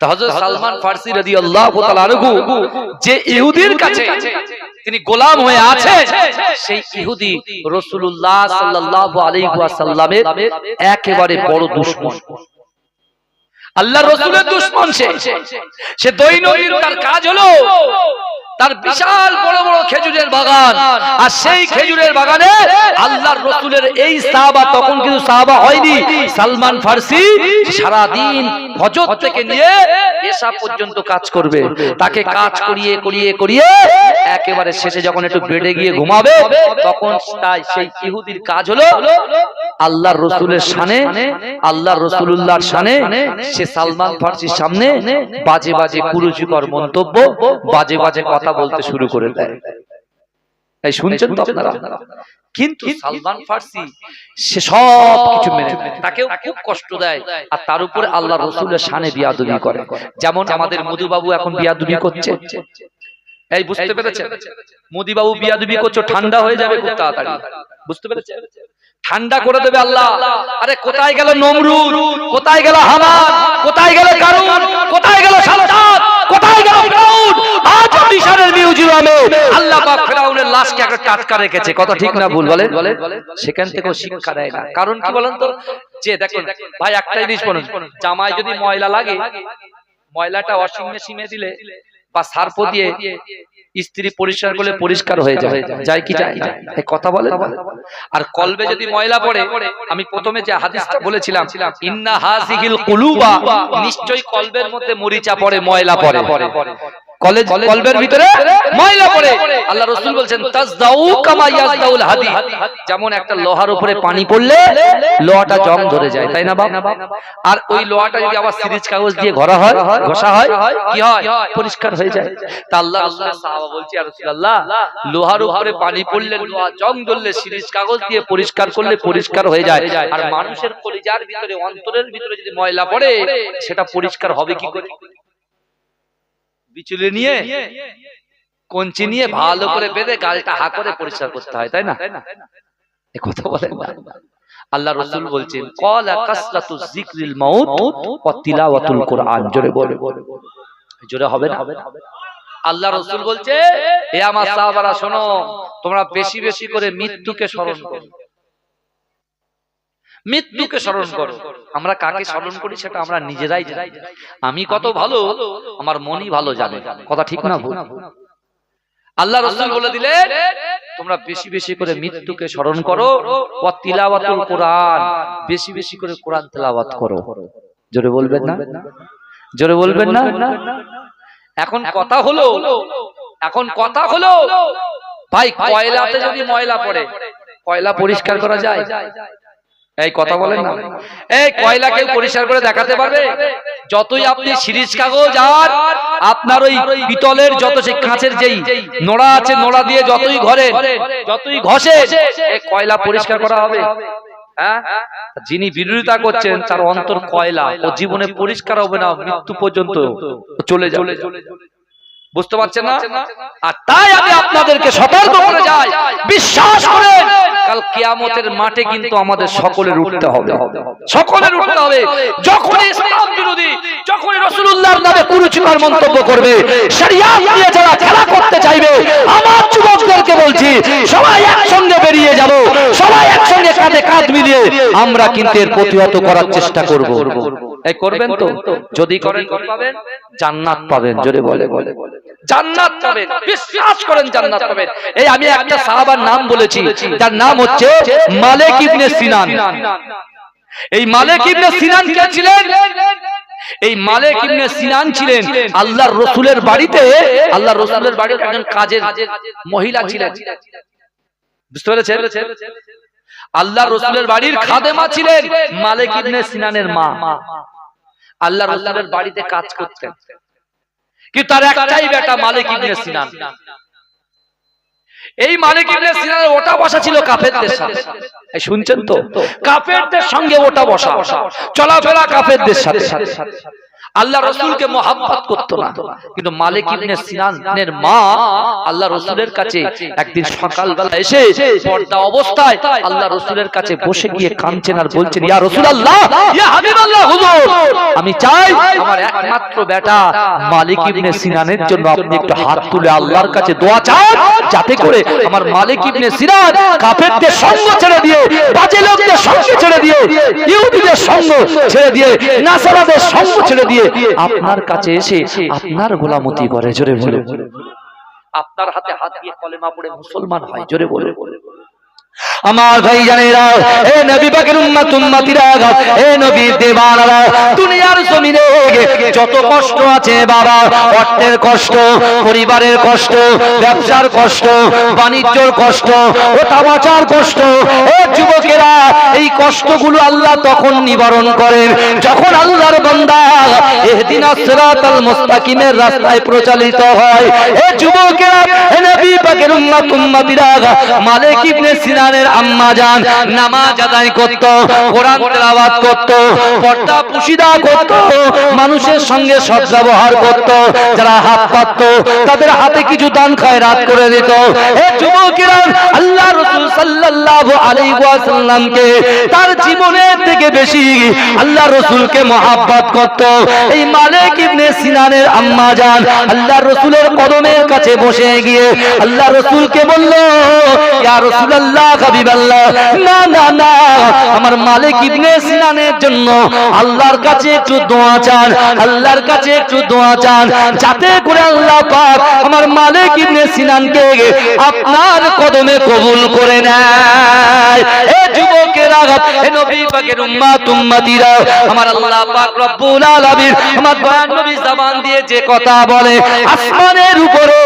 তা হযরত সালমান ফার্সি রাদিয়াল্লাহু তাআলা আনহু যে ইহুদির কাছে তিনি গোলাম হয়ে আছে সেই ইহুদি রাসূলুল্লাহ সাল্লাল্লাহু আলাইহি ওয়াসাল্লামের একেবারে বড় দুশমন। আল্লাহ রসুলের দুশ্মন সে। সে। দৈনন্দিন তার কাজ হলো তার বিশাল বড় বড় খেজুরের বাগান। আর সেই খেজুরের বাগানে আল্লাহর রসুলের এই সাহাবা, তখন কিন্তু সাহাবা হয়নি। সালমান ফার্সি সারা দিন ফজর থেকে নিয়ে এসা পর্যন্ত কাজ করবে। তাকে কাজ করিয়ে করিয়ে করিয়ে একেবারে শেষে যখন একটু বেডে গিয়ে ঘুমাবে, তখন তাই সেই ইহুদির কাজ হলো আল্লাহর রসুলের সানে আল্লাহর রসুল্লাহর সানে সে সালমান ফার্সির সামনে বাজে বাজে কুরুচিকর মন্তব্য, বাজে বাজে কথা বলতে শুরু করে দেয়। এই শুনছেন তো আপনারা? কিন্তু সালমান ফার্সি সে সব কিছু মেনে। তাকেও খুব কষ্ট দেয় আর তার উপরে আল্লাহ রসুলের সানে বিয়াদুবি করে। যেমন আমাদের মধুবাবু এখন বিয়াদুবি করছে। এই বুঝতে পেরেছেন? মোদিবাবু বিয়াদুবি করছ ঠান্ডা হয়ে যাবে খুব তাড়াতাড়ি বুঝতে পেরেছেন? ঠান্ডা করে দেবে আল্লাহ। আরে কোথায় গেল নমরুদ? কোথায় গেল হামান কোথায় গেল কারুন? কোথায় গেল সাদ্দাত কোথায় গেল ফিরাউন আজ মিশরের মিউজিয়ামে আল্লাহ পাক ফিরাউনের লাশকে একটা টাটকা রেখেছে। কথা ঠিক না ভুল বলেন? সেখান থেকেও শিক্ষা দেয় না। কারণ কি বলেন তো? যে দেখুন ভাই একটা জিনিস বলুন। জামায় যদি ময়লা লাগে ময়লাটা ওয়াশিং মেশিনে দিলে বা সার্প দিয়ে স্ত্রী পরিষ্কার করলে পরিষ্কার হয়ে যায়। যায়। কি যায়? কথা বলে আর কলবে যদি ময়লা পড়ে আমি প্রথমে যে হাদিসটা বলেছিলাম ইন্না হাজিহিল কুলুবা নিশ্চয়ই কলবের মধ্যে মরিচা পড়ে। ময়লা পড়ে। কলেজ কলবের ভিতরে ময়লা পড়ে। আল্লাহ রাসূল বলছেন তাজদাউ কামা ইয়াজদাউল হাদি। যেমন একটা লোহার উপরে পানি পড়লে লোহাটা জং ধরে যায় তাই না বাপ? আর ওই লোহাটা যদি আবার সিরিজ কাগজ দিয়ে ঘষা হয় ঘষা হয় কি হয়? পরিষ্কার হয়ে যায়। তা আল্লাহ রাসূলের সাহাবা বলছি আর রাসূলুল্লাহ লোহার উপরে পানি পড়লে লোহা জং ধরলে সিরিজ কাগজ দিয়ে পরিষ্কার করলে পরিষ্কার হয়ে যায় আর মানুষের কলিজার ভিতরে অন্তরের ভিতরে যদি ময়লা পড়ে সেটা পরিষ্কার হবে কি করে বিচুলে নিয়ে কঞ্চি নিয়ে ভালো করে বেঁধে গালটা হা করে পরিষ্কার করতে হয় তাই না? কথা বলেন আল্লাহ রসুল বলছেন কলা কাসরাতু যিকরিল মাউত ওয়া তিলাওয়াতুল কোরআন। জোরে বলে জোরে হবে না? আল্লাহ রসুল বলছে হে আমার সাহাবারা শোনো তোমরা বেশি বেশি করে মৃত্যুকে স্মরণ করো। মৃত্যুকে স্মরণ করো। আমরা কাকে স্মরণ করি সেটা আমরা নিজেরাই জানি। আমি কত ভালো আমার মনই ভালো জানে। কথা ঠিক না ভুল? আল্লাহ রসুল বলে দিলেন তোমরা বেশি বেশি করে মৃত্যুকে স্মরণ করো ও তিলাওয়াতুল কোরআন। বেশি বেশি করে কোরআন তেলাওয়াত করো। জোরে বলবেন না? জোরে বলবেন না? এখন কথা হলো। এখন কথা হলো। ভাই কয়লাতে যদি ময়লা পড়ে কয়লা পরিষ্কার করা যায়। এই কথা বলেন না। এই কয়লা কেউ পরিষ্কার করে দেখাতে পারবে? যতই আপনি সিরিজ কাগজ আর আপনার ওই পিতলের যত সেই কাঁচের যেই নোড়া আছে নোড়া দিয়ে যতই ঘরে যতই ঘষে এই কয়লা পরিষ্কার করা হবে? হ্যাঁ? যিনি বিরোধিতা করছেন তার অন্তর কয়লা ও জীবনে পরিষ্কার হবে না মৃত্যু পর্যন্ত চলে যাবে। বুঝতে পারছেন না? আর তাই আমি আপনাদেরকে সতর্ক করে যাই। বিশ্বাস করেন কাল কিয়ামতের মাঠে কিন্তু আমাদের সকলের উঠতে হবে। সকলের উঠতে হবে। যখন ইসলাম বিরোধী যখন রাসূলুল্লাহর নামে কুরুচিকর মন্তব্য করবে শরিয়াত নিয়ে যারা খেলা করতে চাইবে আমার যুবকদেরকে বলছি সবাই একসঙ্গে বেরিয়ে যাব। কাঁধে কাঁধ মিলিয়ে আমরা কিন্তু এর প্রতিহত করার চেষ্টা করব। এই করবেন তো? যদি করেন পাবেন? জান্নাত পাবেন, জোরে বলে বলে জান্নাত পাবেন, বিশ্বাস করেন জান্নাত পাবেন। এই আমি একটা সাহাবার নাম বলেছি তার নাম হচ্ছে মালিক ইবনে সিনান। এই মালিক ইবনে সিনান কে ছিলেন? এই মালিক ইবনে সিনান ছিলেন আল্লাহর রসুলের বাড়িতে, আল্লাহর রসুলের বাড়িতে একজন কাজের মহিলা ছিলেন। বুঝতে পেরেছেন? আল্লাহ রসুলের বাড়ির খাদেমা ছিলেন মালিক ইবনে সিনানের মা। আল্লাহ রসুলের বাড়িতে কাজ করতেন। কিন্তু তার একটাই বেটা মালিক ইবনে সিনান। এই মালিক ইবনে সিনানের ওটা বসা ছিল কাফেরদের সাথে। শুনছেন তো? কাফেরদের সঙ্গে ওটা বসা। চলাফেরা কাফেরদের সাথে। আল্লাহ রসুলকে মোহাম্মত করতো না। কিন্তু মালিক ইবনে সিনানের মা আল্লাহ রসুলের কাছে একদিন সকালবেলা এসে পর্দা অবস্থায় আল্লাহ রসুলের কাছে বসে গিয়ে কাঁদছেন আর বলছেন, ইয়া রসুল আল্লাহ ইয়া হাবিবাল্লাহ, হুজুর, আমি চাই আমার একমাত্র বেটা মালিক ইবনে সিনানের জন্য আপনি একটু হাত তুলে আল্লাহর কাছে দোয়া চান, যাতে করে আমার মালিক ইবনে সিনান কাফেরদের সঙ্গ ছেড়ে দিয়ে, বাজে লোকদের সঙ্গ ছেড়ে দিয়ে, ইহুদিদের সঙ্গ ছেড়ে দিয়ে, নাসারাদের সঙ্গ ছেড়ে দিয়ে আপনার কাছে এসে আপনার গোলামতি করে জোরে বলে আপনার হাতে হাত দিয়ে কলেমা পড়ে মুসলমান হয় জোরে বলে বলে আমার ভাই জানেরা, এ নবী পাকের উম্মত, উম্মতিরা এ নবী দেবানারা দুনিয়ার জমিনে যত কষ্ট আছে বাবা, অর্থের কষ্ট, পরিবারের কষ্ট, ব্যবসার কষ্ট, বাণিজ্যর কষ্ট ওঠা বাঁচার কষ্ট ও যুবকেরা, এই কষ্টগুলো আল্লাহ তখন নিবারণ করেন। যখন আল্লাহর বান্দা এহদিনা সিরাতাল মুস্তাকিমের রাস্তায় প্রচালিত হয়, এ যুবকেরা, এ নবী পাকের উম্মত, উম্মতিরা মালিক ইবনে সিনানের আম্মা জান নামাজ আদায় করত, কোরআন তেলাওয়াত করত, পর্দা পুশিদা করত, মানুষের সঙ্গে সৎ ব্যবহার করত, যারা হাত পাতত, তাদের হাতে কিছু দান খয়রাত করে দিত। এ যুবকেরা, আল্লাহ রাসূল সাল্লাল্লাহু আলাইহি ওয়াসাল্লামকে তার জীবনের থেকে বেশি আল্লাহ রাসূলকে মহাব্বত করত। এই মালিক ইবনে সিনানের আম্মা জান আল্লাহ রাসূলের কদমের কাছে বসে গিয়ে আল্লাহ রাসূলকে বলল, ইয়া রাসূলুল্লাহ হাবিবাল্লাহ। না না না। আমার মালিক ইবনে সিনানের জন্য আল্লাহর কাছে একটু দোয়া চান, আল্লাহর কাছে একটু দোয়া চান, যাতে করে আল্লাহ পাক আমার মালিক ইবনে সিনানকে আপনার কদমে কবুল করে নেয়। এ যুবকেরা, এ নবী পাকের উম্মাত, উম্মতিরা, আমার আল্লাহ পাক রব্বুল আলামিন আমার দয়ার নবী জবান দিয়ে যে কথা বলে, আসমানের উপরে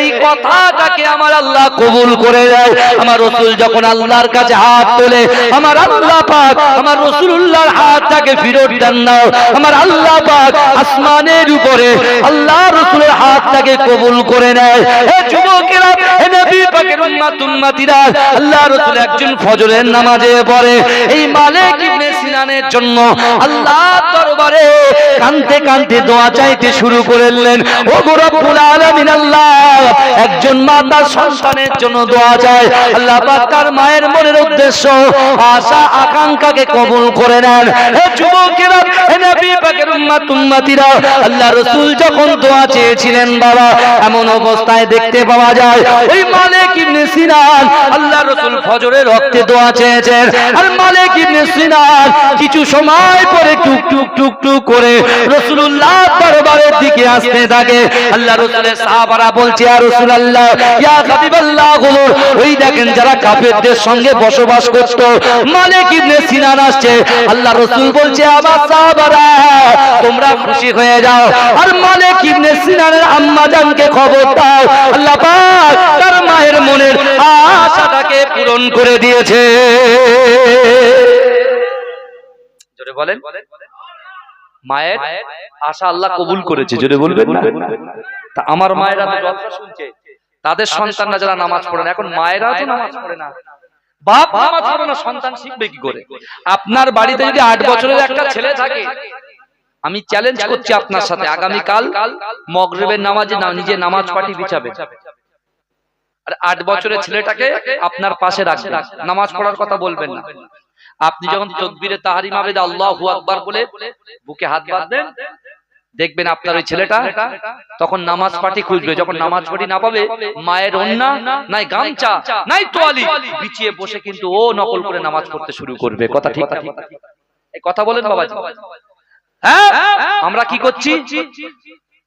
এই কথাটাকে আমার আল্লাহ কবুল করে দেয় আমার রসুল যখন আল্লাহর কাছে হাত তোলে, আমার আল্লাহ পাক, আমার রসুল্লাহর হাতটাকে ফিরত দেন না আমার আল্লাহ পাক আসমানের উপরে আল্লাহ রসুলের হাতটাকে কবুল করে নেয়। আল্লাহ রসুল একজন ফজরের নামাজে পড়ে। এই মালিক ইবনে সিনানের জন্য আল্লাহ দরবারে কানতে কানতে দোয়া চাইতে শুরু করলেন। ও রব্বুল আলামিন আল্লাহ, একজন মা তার সন্তানের জন্য দোয়া চায়। আল্লাহ পাক তার মায়ের মনের উদ্দেশ্য, আশা, আকাঙ্ক্ষাকে কবুল করে নেন। হে যুবকেরা, হে নবী পাকের আল্লাহ রাসূল যখন দোয়া চেয়েছিলেন বাবা, এমন অবস্থায় দেখতে পাওয়া যায়। ওই মালিক ইবনে আল্লাহ রসুল ফজরের রক্তে দোয়া চেয়েছেন। আর কিছু সময় পরে টুক টুক টুক টুক করে রাসূলুল্লাহ দিকে আসতে থাকে। আল্লাহ রাসূলের সাহাবারা বলছে, ইয়া রাসূলুল্লাহ, ইয়া হাবিবাল্লাহ হুজুর ওই দেখেন যারা কাফেরদের সঙ্গে বসবাস করত, মালিক ইবনে সিনান আসছে। আল্লাহ রাসূল বলছে সাহাবারা, তোমরা খুশি হয়ে যাও। আর মালিক ইবনে সিনানের আম্মা জানকে খবর দাও। আল্লাহ পাক তার মায়ের মনের আশাটাকে পূরণ করে দিয়েছে। জোরে বলেন। মায়ের আশা আল্লাহ কবুল করেছে জোরে বলবেন না? তা আমার মায়েরা তো জলসা শুনছে। তাদের সন্তানরা যারা নামাজ পড়ে না এখন মায়েরা তো নামাজ পড়ে না। বাপ নামাজ পড়ে না সন্তান শিখবে কি করে? আপনার বাড়িতে যদি আট বছরের একটা ছেলে থাকে আমি চ্যালেঞ্জ করছি আপনার সাথে। আগামী কাল মগরেবের নামাজে না নিজে নামাজ পাঠি বিছাবে। আর আট বছরের ছেলেটাকে আপনার পাশে রাখবেন। নামাজ পড়ার কথা বলবেন না। আপনি যখন তকবিরে তাহারিম আবেদ আল্লাহু আকবার বলে বুকে হাত বাঁধবেন দেখবেন আপনার ওই ছেলেটা তখন নামাজ পাঠি খুঁজবে যখন নামাজ পাঠি না পাবে মায়ের অন্যা নাই গামছা নাই তোয়ালি বিছিয়ে বসে কিন্তু ও নকল করে নামাজ পড়তে শুরু করবে কথা ঠিক। কথা বলেন বাবাজি। হ্যাঁ আমরা কি করছি?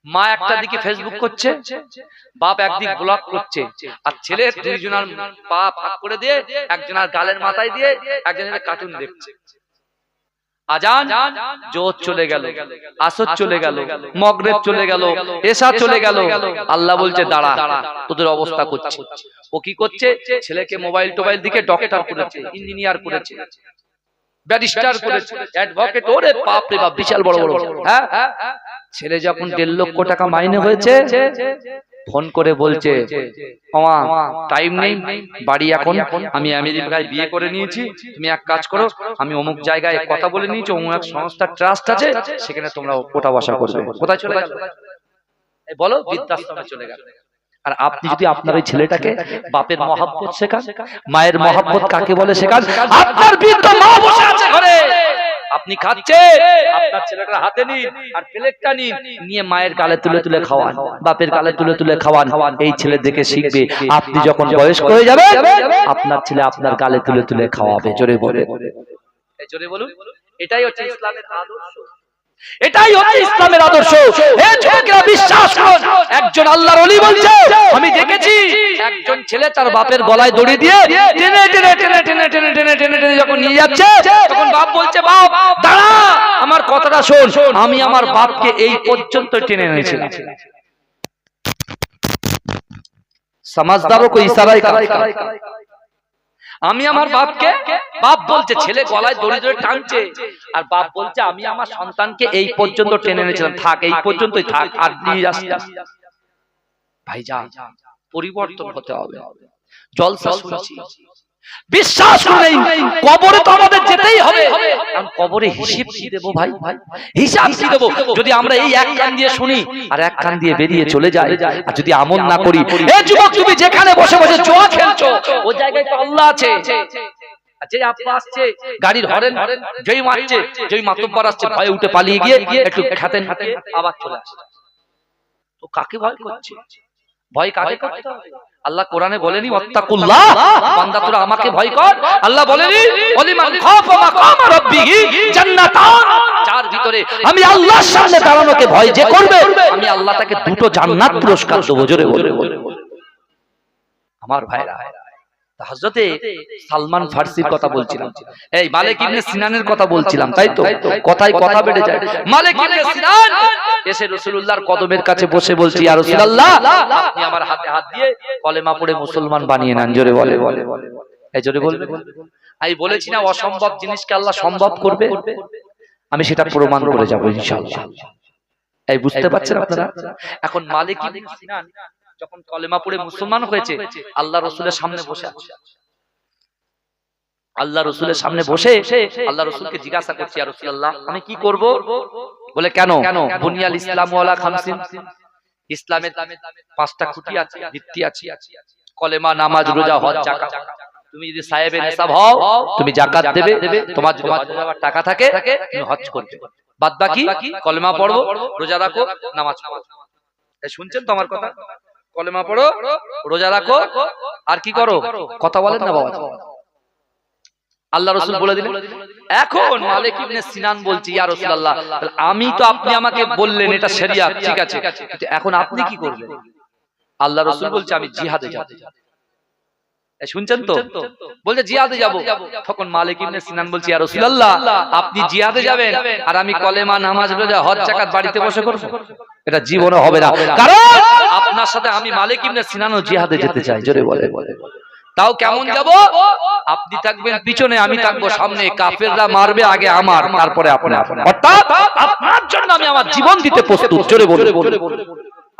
মা একটা দিকে ফেসবুক করছে, বাপ একদিক ব্লক করছে, আর ছেলে দুইজনের পা ফাঁক করে দিয়ে একজনের গালের মাথায় দিয়ে একজনের কার্টুন দেখছে। চলে চলে চলে বলছে, দাঁড়া অবস্থা করছে। ও কি করছে? ছেলেকে মোবাইল টোবাইল দিকে ডক্টর করেছে ইঞ্জিনিয়ার করেছে। ব্যারিস্টার করেছে অ্যাডভোকেট ওরে বাপ রে বাপ বিশাল বড় বড়। হ্যাঁ? ছেলে যখন দেড় লক্ষ টাকা মাইনে হয়েছে ফোন করে বলছে মামা টাইম নেই বাড়ি এখন আমি আমেরিকায় বিয়ে করে নিয়েছি তুমি এক কাজ করো আমি অমুক জায়গায় কথা বলে নিয়েছি অমুক এক সংস্থার ট্রাস্ট আছে সেখানে তোমরা ওটা বসা করবে। কোথায় চলে গেল? বলো বৃদ্ধাশ্রমে চলে গেল। আর আপনি যদি আপনার ওই ছেলেটাকে বাপের মহাব্বত শেখান মায়ের মহাব্বত কাকে বলে শেখান? আপনার বৃদ্ধ মা বসে আছে ঘরে। আপনি খাচ্ছে আপনার ছেলেটার হাতে নিন আর প্লেটটা নিন নিয়ে মায়ের গালে তুলে তুলে খাওয়ান বাপের গালে তুলে তুলে খাওয়ান। এই ছেলে দেখে শিখবে আপনি যখন বয়স্ক হয়ে যাবে আপনার ছেলে আপনার গালে তুলে তুলে খাওয়াবে জোরে বলে। জোরে বলুন। এটাই হচ্ছে ইসলামের আদর্শ। এটাই হচ্ছে ইসলামের আদর্শ বিশ্বাস করুন, একজন আল্লাহর ওলি বলছে, আমি দেখেছি একজন ছেলে তার বাপের গলায় দড়ি দিয়ে টেনে টেনে টেনে টেনে টেনে টেনে টেনে টেনে যখন নিয়ে যাচ্ছে, তখন বাপ বলছে, বাপ, দাঁড়া, আমার কথাটা শোন, আমি আমার বাপকে এই পর্যন্ত টেনে এনেছিলাম সমাজদারও কো ইশারায়। আমি আমার বাপকে বাপ বলছে ছেলে গলায় দড়ি ধরে টানছে। আর বাপ বলছে আমি আমার সন্তানকে এই পর্যন্ত টেনে এনেছিলাম। থাক এই পর্যন্তই থাক আর নিয়ে। ভাই যা পরিবর্তন হতে হবে। জলসা শুনছি। বিশ্বাস করে কবরে তো আমাদের যেতেই হবে। কারণ কবরে হিসেব কি দেবো ভাই? ভাই? হিসাব কি দেবো? যদি আমরা এই এক কান দিয়ে শুনি আর এক কান দিয়ে বেরিয়ে চলে যাই আর যদি আমল না করি এ যুবক তুমি যেখানে বসে বসে জোয়া খেলছো ওই জায়গায় তো আল্লাহ আছে। যে আব্বা আসছে গাড়ির হরেন যেই মারছে যেই মাতব্বর আসছে ভয়ে উঠে পালিয়ে গিয়ে একটু খাতেন আবার চলে আসছে তো কাকে ভয় করছে? ভয় কাকে করতে হবে আল্লাহ কোরআনে বলেনি ওয়াত্তাকুল্লাহ বান্দা তোরা আমাকে ভয় কর। আল্লাহ বলেনি ওলিমান খাফা মাকামা রাব্বিহি জান্নাতান। যার ভিতরে আমি আল্লাহর সামনে দাঁড়ানোকে ভয় যে করবে আমি আল্লাহ তাকে দুটো জান্নাত পুরস্কার দেবো জোরে বলে। আমার ভাইরা হযরতে সালমান ফার্সির কথা বলছিলাম। এই মালিক ইবনে সিনানের কথা বলছিলাম তাই তো? কথায় কথা বেড়ে যায়। মালিক ইবনে সিনান এসে রাসূলুল্লাহর কদমের কাছে বসে বলছি আর রাসূলুল্লাহ আপনি আমার হাতে হাত দিয়ে কলেমা পড়ে মুসলমান বানিয়ে নেন জোরে বলে বলে এই জোরে বলবে আমি বলেছি না অসম্ভব জিনিসকে আল্লাহ সম্ভব করবে। আমি সেটা প্রমাণ করে যাব ইনশাআল্লাহ। এই বুঝতে পারছেন আপনারা? এখন মালিক যখন কলেমা পড়ে মুসলমান হয়েছে আল্লাহ রসুলের সামনে বসে আছে। আল্লাহ রসুলের সামনে বসে আল্লাহ রসুলকে জিজ্ঞাসা করছি আর রসুল্লাহ আমি কি করব? বলে কেন? কেন? বুনিয়াল ইসলাম ওয়ালা খামসিন? ইসলামের পাঁচটা খুঁটি আছে ভিত্তি আছে। কলেমা নামাজ রোজা হজ জাকাত তুমি যদি সাহেবে নেশাব হও তুমি জাকাত দেবে তোমার যদি টাকা থাকে তুমি হজ করবে। বাদ বাকি কলেমা পড়ব রোজা রাখো নামাজ পড়ো। শুনছেন তো আমার কথা? কলেমা পড়ো রোজা রাখো আর কি করো? কথা বলেন না বাবা। আল্লাহ রসুল বলে দিলেন এখন মালিক ইবনে সিনান বলছি ইয়া রাসূলুল্লাহ তাহলে আমি তো আপনি আমাকে বললেন এটা শরিয়াত ঠিক আছে। কিন্তু এখন আপনি কি করবেন? আল্লাহ রসুল বলছে আমি জিহাদে যাব। এই শুনছেন তো? বলছে জিহাদে যাব। তখন মালিক ইবনে সিনান বলছে ইয়া রাসূলুল্লাহ আপনি জিহাদে যাবেন আর আমি কলেমা নামাজ রোজা হজ যাকাত বাড়িতে বসে করব। এটা জীবনে হবে না। কারণ আপনার সাথে আমি মালিক ইবনে সিনানও জিহাদে যেতে চাই জোরে বলে বলে তাও কেমন যাব? আপনি থাকবেন পিছনে আমি থাকব সামনে কাফেররা মারবে আগে আমার তারপরে আপনি অর্থাৎ আপনার জন্য আমি আমার জীবন দিতে প্রস্তুত। জোরে বলে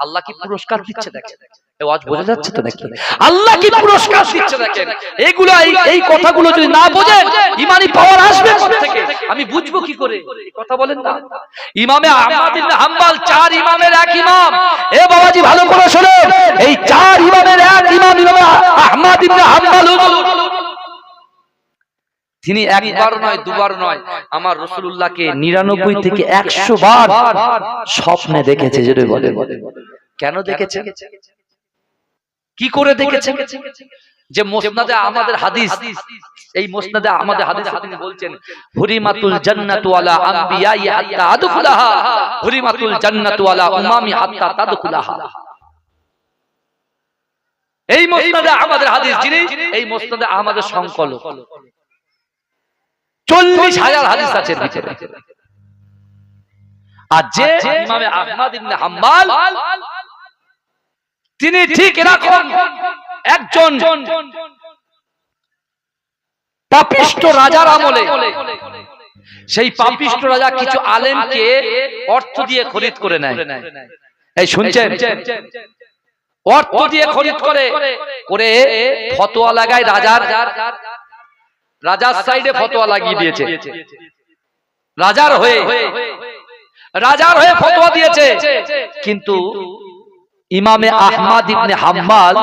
আল্লাহ কি পুরস্কার দিচ্ছে দেখেন? বোঝা যাচ্ছে তো নাকি? আল্লাহ কি পুরস্কার দিচ্ছে দেখেন? এইগুলো এই কথাগুলো যদি না বোঝেন ইমানি পাওয়ার আসবে থেকে আমি বুঝব কি করে? কথা বলেন না। ইমামে আহমদ ইবনে হাম্বল চার ইমামের এক ইমাম। এ বাবাজি ভালো করে শুনুন এই চার ইমামের এক ইমাম ইমামে আহমদ তিনি একবার নয়, দুবার নয়, আমার রসুল্লাহকে নিরানব্বই থেকে একশো বার স্বপ্নে দেখেছে, যদি বলে। কেন দেখেছে? কি করে দেখেছে? যে মোসনাদে আমাদের হাদিস, এই মোসনাদে আমাদের হাদিস তিনি বলছেন, হুরিমাতুল জান্নাতু আলা আম্বিয়াই হাত্তা আদখুলাহা, হুরিমাতুল জান্নাতু আলা উমামি হাত্তা তাদখুলাহা। এই মোসনাদে আমাদের হাদিস যিনি এই মোসনাদে আমাদের সংকলক। চল্লিশ হাজার হাদিস আছে ভিতরে। আর যে ইমামে আহমদ ইবনে হাম্বল তিনি ঠিক এরকম একজন পাপিষ্ট রাজার আমলে সেই পাপিষ্ট রাজা কিছু আলেমকে অর্থ দিয়ে খরিদ করে নেয়। এই শুনছেন? অর্থ দিয়ে খরিদ করে করে ফতোয়া লাগায় রাজার রাজার সাইডে ফতোয়া লাগিয়ে দিয়েছে। রাজার হয়ে রাজার হয়ে ফতোয়া দিয়েছে। কিন্তু ইমামে আহমাদ ইবনে হাম্মাল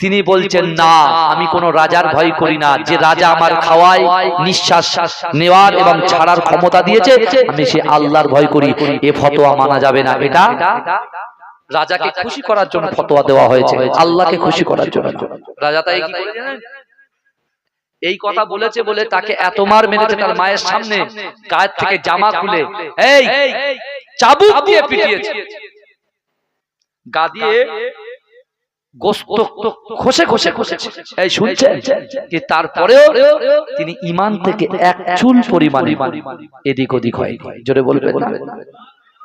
তিনি বলছেন না আমি কোন রাজার ভয় করি না। যে রাজা আমার খাওয়ায় নিঃশ্বাস নেওয়ার এবং ছাড়ার ক্ষমতা দিয়েছে আমি সে আল্লাহর ভয় করি এ ফতোয়া মানা যাবে না। এটা রাজাকে খুশি করার জন্য ফতোয়া দেওয়া হয়েছে। আল্লাহকে খুশি করার জন্য। রাজা তাই কি করে জানেন? এই কথা বলেছে বলে তাকে এত মার মেরেছে তার মায়ের সামনে। গায়ের থেকে জামা খুলে এই চাবুক দিয়ে পিটিয়েছে। গা দিয়ে খসে খসে খসে এই শুনছেন? কি তারপরেও তিনি ইমান থেকে এক চুল পরিমাণ এদিক ওদিক হয় জোরে বলবেন না?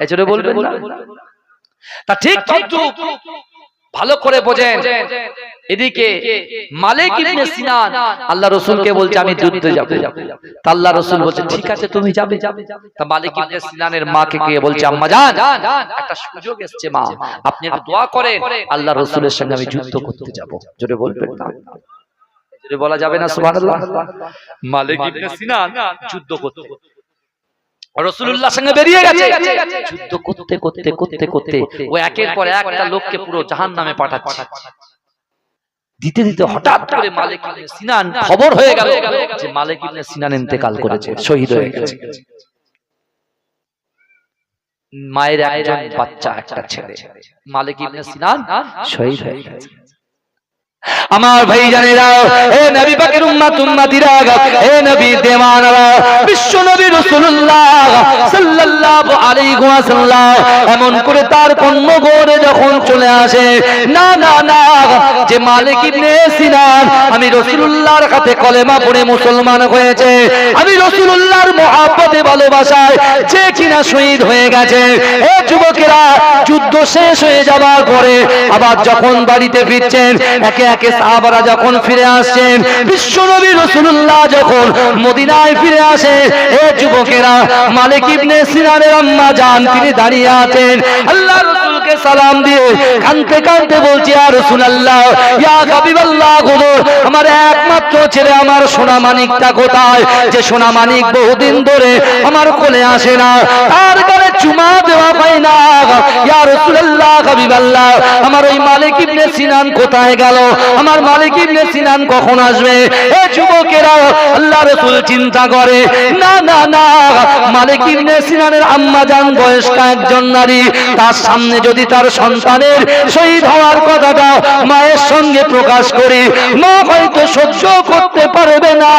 এই জোরে বলবেন না? তা ঠিক কিন্তু ভালো করে বোঝেন। এদিকে মালিক ইবনে সিনান আল্লাহ রাসূলকে বলছে আমি যুদ্ধে যাব। তা আল্লাহ রাসূল বলছে ঠিক আছে তুমি যাবে। তা মালিক ইবনে সিনানের মাকে গিয়ে বলছে আম্মা জান একটা সুযোগ এসেছে মা। আপনি একটু দোয়া করেন আল্লাহ রাসূলের সঙ্গে আমি যুদ্ধ করতে যাব। জোরে বলবেন না। জোরে বলা যাবে না সুবহানাল্লাহ। মালিক ইবনে সিনান যুদ্ধ করতে। মায়ের একজন বাচ্চা একটা ছেলে। মালিক ইবনে সিনান শহীদ হয়ে গেছে। আমার ভাই জানেরা হে নবী পাকের উম্মত উম্মতিরা হে নবী দেওয়ানারা, বিশ্ব নবী রাসূলুল্লাহ সাল্লাল্লাহু আলাইহি ওয়াসাল্লাম এমন করে তার কর্ম করে যখন চলে আসে, না না না, যে মালিক ইবনে সিনান, আমি রাসূলুল্লাহর কাছে কলেমা পড়ে মুসলমান হয়েছে, আমি রাসূলুল্লাহর মহব্বতে ভালোবাসায় যে কিনা শহীদ হয়ে গেছে। হে যুবকেরা, যুদ্ধ শেষ হয়ে যাবার পরে আবার যখন বাড়িতে ফিরছেন, একে একে সাহাবারা যখন ফিরে আসছেন বিশ্ব নবী রাসূলুল্লাহ যখন মদিনায় ফিরে আসে হে যুবকেরা মালিক ইবনে সিনানের আম্মা জান তিনি দাঁড়িয়ে আছেন। আল্লাহ সালাম দিয়ে কাঁদতে কাঁদতে বলছি, ইয়া রাসূলুল্লাহ, ইয়া হাবিবাল্লাহ গো, আমার একমাত্র ছেলে, আমার সোনা মানিকটা কোথায়? যে সোনা মানিক বহুদিন ধরে আমার কোলে আসে না, তার গালে চুমা দেওয়া পাই না। ইয়া হাবিবাল্লাহ, আমার ওই মালিক ইবনে সিনান কোথায় গেল? আমার মালিক ইবনে সিনান কখন আসবে? এ যুবকেরা রাসূল চিন্তা করে। না না না। মালিক ইবনে সিনানের আম্মা জান বয়স্ক একজন নারী, তার সামনে যদি তার সন্তানের শহীদ হওয়ার কথাটা মায়ের সঙ্গে প্রকাশ করি, মা হয়তো সহ্য করতে পারবে না।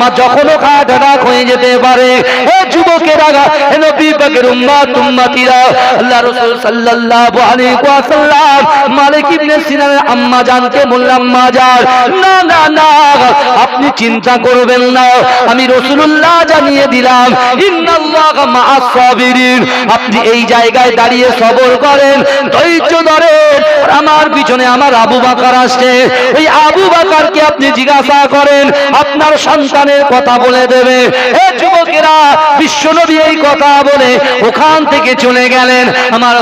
মা যখনও হার্ট হয়ে যেতে পারে। এ যুবকেরা এ নবী পাকের উম্মাত, উম্মাতিরা, আল্লাহ রাসূল সাল্লাল্লাহু আলাইহি ওয়াসাল্লাম, মালিক ইবনে সিনানের আম্মা জানকে বললাম, মা জান না না না। আপনি চিন্তা করবেন না। আমি রসুল্লাহ জানিয়ে দিলাম আপনি এই জায়গায় দাঁড়িয়ে সবর করেন ধৈর্য পিছনে আমার আবু বকর আসছে। ওই আবু বকরকে আপনি জিজ্ঞাসা করেন, আপনার সন্তানের কথা বলে দেবে। হে যুবকেরা এই কথা বলে ওখান থেকে চলে গেলেন। আমার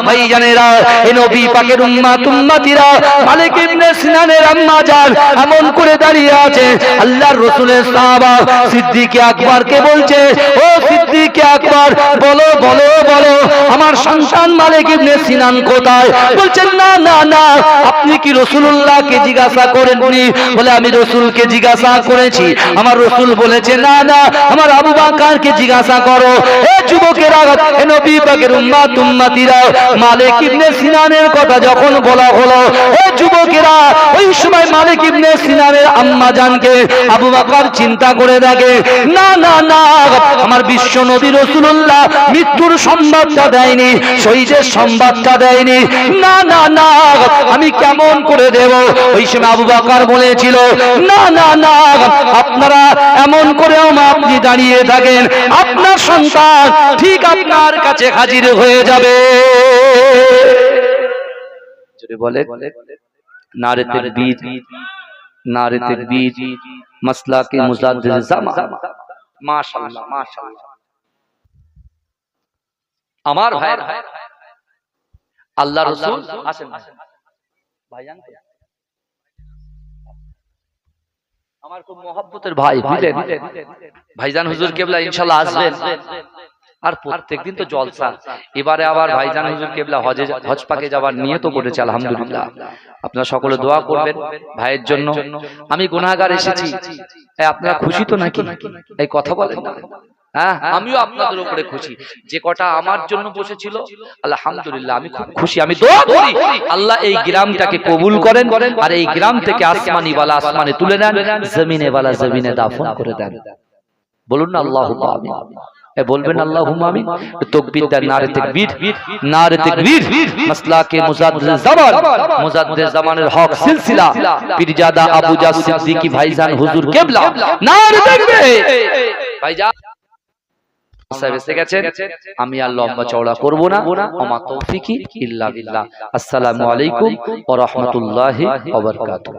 এই নবী পাকের উম্মাত উম্মাতিরা, মালিক ইবনে সিনানের আম্মা জান এমন করে দাঁড়িয়ে আছে, আল্লাহর রাসূলের সাহাবা সিদ্দিক আকবরকে বলছে, ও সিদ্দিক আকবর, বলো বলো বলো, আমার সন্তান মালিক ইবনে সিনান কোথায়? বলছেন, না না না আপনি কি রাসূলুল্লাহকে জিজ্ঞাসা করেননি? বলে, আমি রাসূলকে জিজ্ঞাসা করেছি। আমার রাসূল বলেছে, না না, আমার আবু বকরকে জিজ্ঞাসা করো। এ যুবকেরা এ নবী পাকের উম্মতিরা, মালিক ইবনে সিনানের কথা যখন বলা হলো এ যুবকেরা, ওই সময় মালিক ইবনে সিনানের আম্মা জানকে আবু বকর চিন্তা করে দেখে, না না না, আমার বিশ্ব নবী রাসূলুল্লাহ মৃত্যুর সংবাদটা দেয়নি, শহীদের সংবাদটা দেয়নি। না না না, আমি কেমন করে দেব? ওই সময় আবু বকর বলেছিল, না না না, আপনারা এমন করেও আপনি দাঁড়িয়ে থাকেন। আপনার সন্তান ঠিক আপনার কাছে হাজির হয়ে যাবে। বলে আমার ভাই আল্লাহ আসেন ভাইজান? আমার খুব মহব্বতের ভাই বুঝলেন? ভাইজান হুজুর কেবলা ইনশাল্লাহ আসবেন। আর প্রত্যেকদিন তো জলসা। এবারে আবার ভাইজান হুজুর কেবলা হজে হজ পাকে যাওয়ার নিয়ত করেছে আলহামদুলিল্লাহ। আপনারা সকলে দোয়া করবেন ভাইয়ের জন্য। আমি গুনাহগার এসেছি। আপনারা খুশি তো নাকি? এই কথা বলেন। হ্যাঁ আমিও আপনাদের উপরে খুশি। যে কটা আমার জন্য বসেছিল আলহামদুলিল্লাহ আমি খুব খুশি। আমি দোয়া করি আল্লাহ এই গ্রামটাকে কবুল করেন আর এই গ্রাম থেকে আসমানি বালা আসমানে তুলে নেন জমিনে বালা জমিনে দাফন করে দেন। বলুন না আল্লাহ বলবেন আল্লাহ আমিন। তকবীর দেন নারে তাকবীর নারে তাকবীর। মাসলা মুজাদ্দিদ জামান। মুজাদ্দিদ জামানের হক সিলসিলা। পীরজাদা আবু জাস সিদ্দিকী ভাইজান হুজুর কেবলা। নারে তাকবীর ভাইজান সাহেব এসে গেছেন আমি আর লম্বা চওড়া করব না। আমার তৌফিকি ইল্লা বিল্লাহ। আসসালামু আলাইকুম ওয়া রাহমাতুল্লাহি ওয়া বারাকাতুহু।